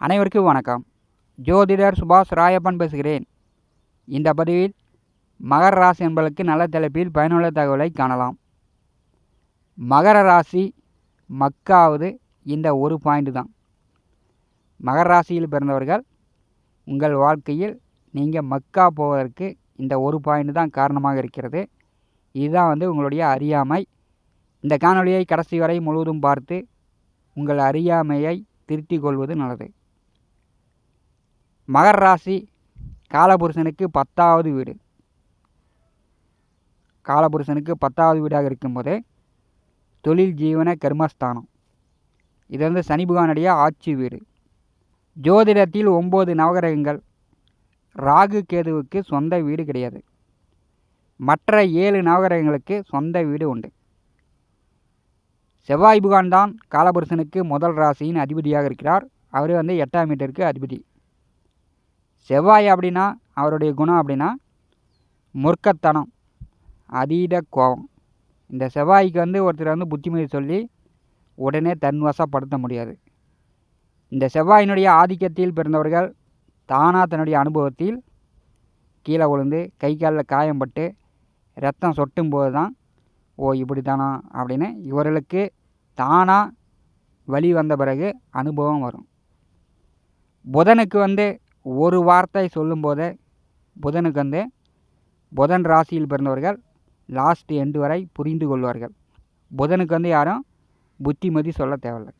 அனைவருக்கும் வணக்கம். ஜோதிடர் சுபாஷ் ராயப்பன் பேசுகிறேன். இந்த பதிவில் மகர ராசி என்பதற்கு நல்ல தலைப்பில் பயனுள்ள தகவலை காணலாம். மகர ராசி மக்காவது இந்த ஒரு பாயிண்ட் தான். மகர ராசியில் பிறந்தவர்கள் உங்கள் வாழ்க்கையில் நீங்கள் மக்கா போவதற்கு இந்த ஒரு பாயிண்ட் தான் காரணமாக இருக்கிறது. இதுதான் வந்து உங்களுடைய அறியாமை. இந்த காணொளியை கடைசி வரை முழுவதும் பார்த்து உங்கள் அறியாமையை திருத்திக் கொள்வது நல்லது. மகர ராசி காலபுருஷனுக்கு பத்தாவது வீடு. காலபுருஷனுக்கு பத்தாவது வீடாக இருக்கும்போது தொழில் ஜீவன கர்மஸ்தானம். இது வந்து சனி ஆட்சி வீடு. ஜோதிடத்தில் ஒம்பது நவகிரகங்கள். ராகு கேதுவுக்கு சொந்த வீடு கிடையாது. மற்ற ஏழு நவகிரகங்களுக்கு சொந்த வீடு உண்டு. செவ்வாய் புகான் தான் காலபுருஷனுக்கு முதல் ராசியின் அதிபதியாக இருக்கிறார். அவர் வந்து எட்டாம் மீட்டருக்கு அதிபதி. செவ்வாய் அப்படின்னா அவருடைய குணம் அப்படின்னா முற்கத்தனம் அதீத கோபம். இந்த செவ்வாய்க்கு வந்து ஒருத்தர் வந்து புத்திமதி சொல்லி உடனே தன்வசப்படுத்த முடியாது. இந்த செவ்வாயினுடைய ஆதிக்கத்தில் பிறந்தவர்கள் தானாக தன்னுடைய அனுபவத்தில் கீழே விழுந்து கை காலில் காயம்பட்டு ரத்தம் சொட்டும் போது தான் ஓ இப்படி தானா அப்படின்னு இவர்களுக்கு தானாக வழி வந்த பிறகு அனுபவம் வரும். புதனுக்கு வந்து ஒரு வார்த்தை சொல்லும்போதே புதனுக்கு வந்து புதன் ராசியில் பிறந்தவர்கள் லாஸ்ட் எண்டு வரை புரிந்து கொள்வார்கள். புதனுக்கு வந்து யாரும் புத்திமதி சொல்ல தேவையில்லை.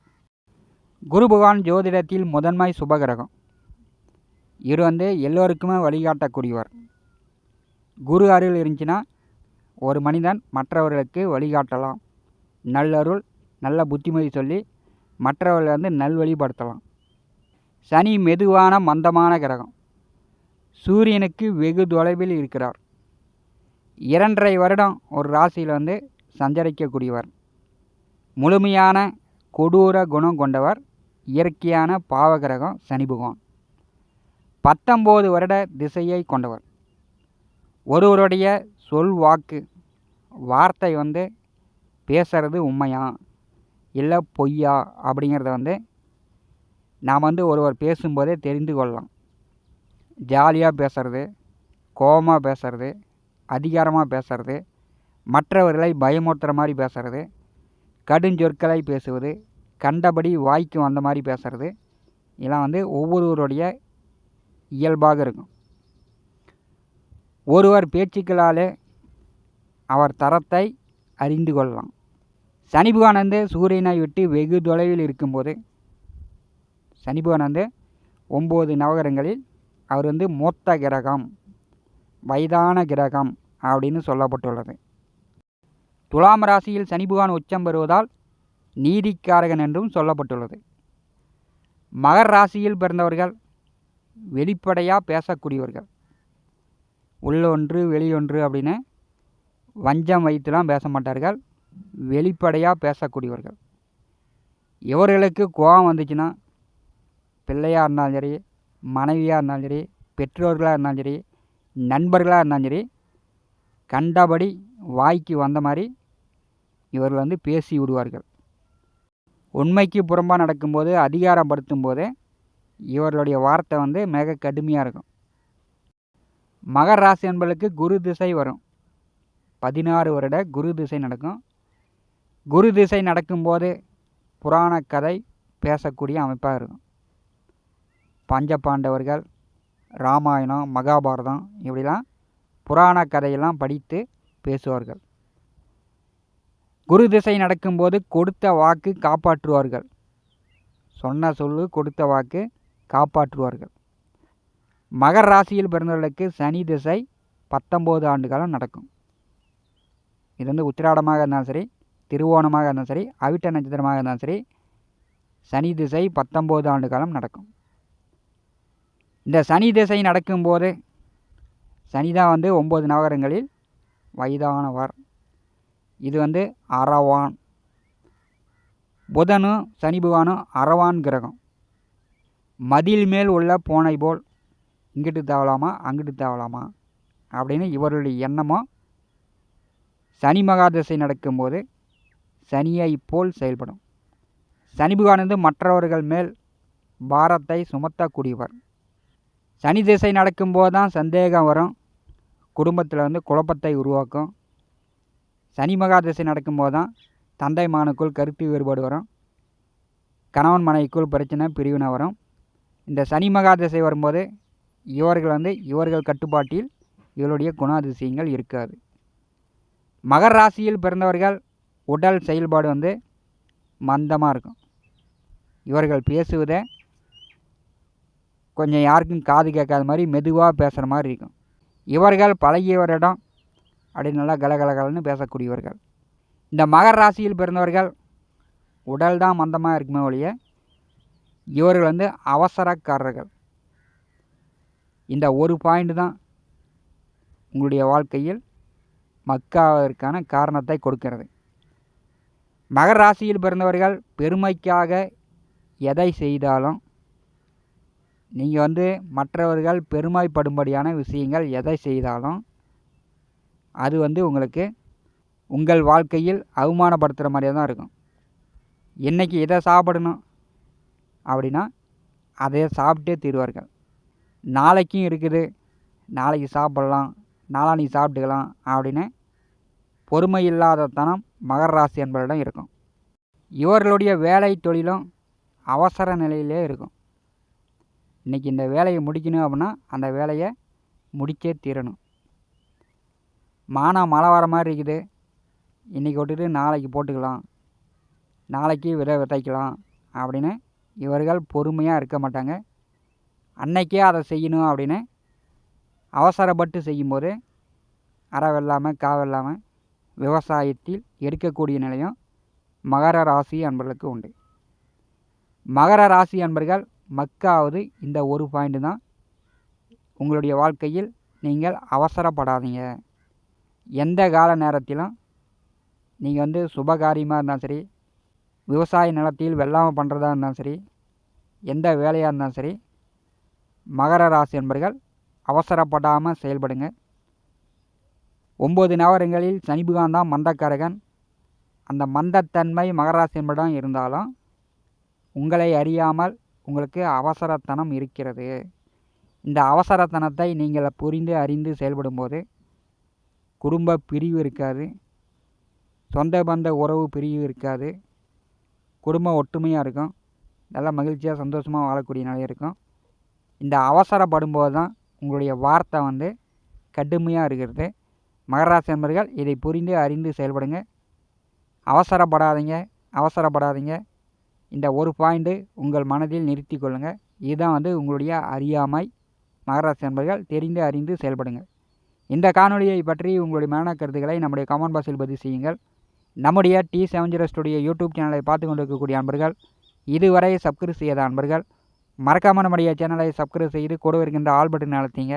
குரு பகவான் ஜோதிடத்தில் முதன்மை சுபகிரகம். இவர் வந்து எல்லோருக்குமே வழிகாட்டக்கூடியவர். குரு அருள் இருந்துச்சுன்னா ஒரு மனிதன் மற்றவர்களுக்கு வழிகாட்டலாம். நல்லருள் நல்ல புத்திமதி சொல்லி மற்றவர்களை வந்து நல்வழிப்படுத்தலாம் சனி மெதுவான மந்தமான கிரகம். சூரியனுக்கு வெகு தொலைவில் இருக்கிறார். இரண்டரை வருடம் ஒரு ராசியில் வந்து சஞ்சரிக்கக்கூடியவர். முழுமையான கொடூர குணம் கொண்டவர். இயற்கையான பாவகிரகம் சனி பகவான். பத்தொம்போது வருட திசையை கொண்டவர். ஒருவருடைய சொல் வாக்கு வார்த்தை வந்து பேசுகிறது உண்மையா இல்லை பொய்யா அப்படிங்கிறத வந்து நாம் வந்து ஒருவர் பேசும்போதே தெரிந்து கொள்ளலாம். ஜாலியாக பேசுறது கோபமாக பேசுறது அதிகாரமாக பேசுறது மற்றவர்களை பயமுறுத்துகிற மாதிரி பேசுறது கடுஞ்சொற்களை பேசுவது கண்டபடி வாய்க்கு வந்த மாதிரி பேசுறது இதெல்லாம் வந்து ஒவ்வொருவருடைய இயல்பாக இருக்கும். ஒருவர் பேச்சுக்களாலே அவர் தரத்தை அறிந்து கொள்ளலாம். சனி சூரியனை விட்டு வெகு தொலைவில் இருக்கும்போது சனி பகவான் ஒம்பது நவகரங்களில் அவர் வந்து மூத்த கிரகம் வயதான கிரகம் அப்படின்னு சொல்லப்பட்டுள்ளது. துலாம் ராசியில் சனி உச்சம் பெறுவதால் நீதிக்காரகன் என்றும் சொல்லப்பட்டுள்ளது. மகர் ராசியில் பிறந்தவர்கள் வெளிப்படையாக பேசக்கூடியவர்கள். உள்ளொன்று வெளியொன்று அப்படின்னு வஞ்சம் வைத்துலாம் பேச மாட்டார்கள். வெளிப்படையாக பேசக்கூடியவர்கள். இவர்களுக்கு கோபம் வந்துச்சுன்னா பிள்ளையாக இருந்தாலும் சரி மனைவியாக இருந்தாலும் சரி பெற்றோர்களாக இருந்தாலும் சரி நண்பர்களாக இருந்தாலும் சரி கண்டபடி வாய்க்கு வந்த மாதிரி இவர்கள் வந்து பேசி விடுவார்கள். உண்மைக்கு புறம்பாக நடக்கும்போது அதிகாரப்படுத்தும் போது இவர்களுடைய வார்த்தை வந்து மிக கடுமையாக இருக்கும். மகர ராசி குரு திசை வரும். பதினாறு வருட குரு திசை நடக்கும். குரு திசை நடக்கும்போது புராண கதை பேசக்கூடிய அமைப்பாக இருக்கும். பஞ்ச பாண்டவர்கள் ராமாயணம் மகாபாரதம் இப்படிலாம் புராண கதையெல்லாம் படித்து பேசுவார்கள். குரு திசை நடக்கும்போது கொடுத்த வாக்கு காப்பாற்றுவார்கள். சொன்ன சொல்லு கொடுத்த வாக்கு காப்பாற்றுவார்கள். மகர் ராசியில் பிறந்தவர்களுக்கு சனி திசை பத்தொம்போது ஆண்டு காலம் நடக்கும். இது வந்து உத்திராடமாக இருந்தாலும் சரி திருவோணமாக இருந்தாலும் சரி அவிட்ட நட்சத்திரமாக இருந்தாலும் சரி சனி திசை பத்தொம்போது ஆண்டு காலம் நடக்கும். இந்த சனி திசை நடக்கும்போது சனி தான் வந்து ஒம்பது நகரங்களில் வயதானவர். இது வந்து அரவான் புதனும் சனி பகவானும் அரவான் கிரகம். மதில் மேல் உள்ள பூனை போல் இங்கிட்டு தாவலாமா அங்கிட்டு தாவலாமா அப்படின்னு இவர்களுடைய எண்ணமோ சனி மகாதசை நடக்கும்போது சனியை போல் செயல்படும். சனி மற்றவர்கள் மேல் பாரத்தை சுமத்தக்கூடியவர். சனி திசை நடக்கும்போது தான் சந்தேகம் வரும். குடும்பத்தில் வந்து குழப்பத்தை உருவாக்கும். சனி மகா திசை நடக்கும்போது தான் தந்தை மானுக்குள் கருத்து வேறுபாடு வரும். கணவன் மனைவிக்குள் பிரச்சனை பிரிவினை வரும். இந்த சனி மகா திசை வரும்போது இவர்கள் வந்து இவர்கள் கட்டுப்பாட்டில் இவருடைய குணாதிசயங்கள் இருக்காது. மகர ராசியில் பிறந்தவர்கள் உடல் செயல்பாடு வந்து மந்தமாக இருக்கும். இவர்கள் பேசுவதை கொஞ்சம் யாருக்கும் காது கேட்காத மாதிரி மெதுவாக பேசுகிற மாதிரி இருக்கும். இவர்கள் பழகியவரிடம் அப்படி நல்லா கலகலகலன்னு பேசக்கூடியவர்கள். இந்த மகர ராசியில் பிறந்தவர்கள் உடல் தான் மந்தமாக இருக்குமே ஒழிய இவர்கள் வந்து அவசரக்காரர்கள். இந்த ஒரு பாயிண்ட் தான் உங்களுடைய வாழ்க்கையில் மக்காவதற்கான காரணத்தை கொடுக்கிறது. மகர ராசியில் பிறந்தவர்கள் பெருமைக்காக எதை செய்தாலும் நீங்கள் வந்து மற்றவர்கள் பெருமைப்படும்படியான விஷயங்கள் எதை செய்தாலும் அது வந்து உங்களுக்கு உங்கள் வாழ்க்கையில் அவமானப்படுத்துகிற மாதிரியே தான் இருக்கும். இன்றைக்கி இதை சாப்பிடணும் அப்படின்னா அதை சாப்பிட்டே தீர்வார்கள். நாளைக்கும் இருக்குது. நாளைக்கு சாப்பிட்லாம். நாளான்னைக்கு சாப்பிட்டுக்கலாம் அப்படின்னு பொறுமை இல்லாத தனம் மகர ராசி என்பவரிடம் இருக்கும். இவர்களுடைய வேலை தொழிலும் அவசர நிலையிலே இருக்கும். இன்றைக்கி இந்த வேலையை முடிக்கணும் அப்படின்னா அந்த வேலையை முடிச்சே தீரணும். மானம் மழை வர மாதிரி இருக்குது. இன்றைக்கி விட்டுட்டு நாளைக்கு போட்டுக்கலாம். நாளைக்கு விதை விதைக்கலாம் அப்படின்னு இவர்கள் பொறுமையாக இருக்க மாட்டாங்க. அன்னைக்கே அதை செய்யணும் அப்படின்னு அவசரப்பட்டு செய்யும்போது அற வெல்லாமல் விவசாயத்தில் எடுக்கக்கூடிய நிலையம் மகர ராசி அன்பர்களுக்கு உண்டு. மகர ராசி அன்பர்கள் மக்காவது இந்த ஒரு பாயிண்ட் தான். உங்களுடைய வாழ்க்கையில் நீங்கள் அவசரப்படாதீங்க. எந்த கால நேரத்திலும் நீங்கள் வந்து சுபகாரியமாக இருந்தாலும் சரி விவசாய நிலத்தில் வெள்ளாமல் பண்ணுறதா இருந்தாலும் சரி எந்த வேலையாக இருந்தாலும் சரி மகர ராசி என்பர்கள் அவசரப்படாமல் செயல்படுங்க. ஒம்பது நவரங்களில் சனி தான் மந்தக்காரகன். அந்த மந்தத்தன்மை மகராசி இருந்தாலும் உங்களை அறியாமல் உங்களுக்கு அவசரத்தனம் இருக்கிறது. இந்த அவசரத்தனத்தை நீங்கள் புரிந்து அறிந்து செயல்படும்போது குடும்ப பிரிவு இருக்காது. சொந்த பந்த உறவு பிரிவு இருக்காது. குடும்பம் ஒற்றுமையாக இருக்கும். நல்லா மகிழ்ச்சியாக சந்தோஷமாக வாழக்கூடிய நிலையாக இருக்கும். இந்த அவசரப்படும் போது தான் உங்களுடைய வார்த்தை வந்து கடுமையாக இருக்கிறது. மகராசி நண்பர்கள் இதை புரிந்து அறிந்து செயல்படுங்க. அவசரப்படாதீங்க அவசரப்படாதீங்க. இந்த ஒரு பாயிண்ட்டு உங்கள் மனதில் நிறுத்தி கொள்ளுங்கள் இதுதான் வந்து உங்களுடைய அறியாமை. மகராசி நண்பர்கள் தெரிந்து அறிந்து செயல்படுங்க. இந்த காணொலியை பற்றி உங்களுடைய மன கருத்துக்களை நம்முடைய கமெண்ட் பாக்ஸில் பதிவு செய்யுங்கள். நம்முடைய T seven zero studio YouTube சேனலை பார்த்து கொண்டிருக்கக்கூடிய அன்பர்கள் இதுவரை சப்ஸ்கிரைப் செய்யாத அன்பர்கள் மறக்காமல் நம்முடைய சேனலை சப்ஸ்கிரைப் செய்து கூட இருக்கின்ற ஆல் பட்டன் அழுத்திங்க.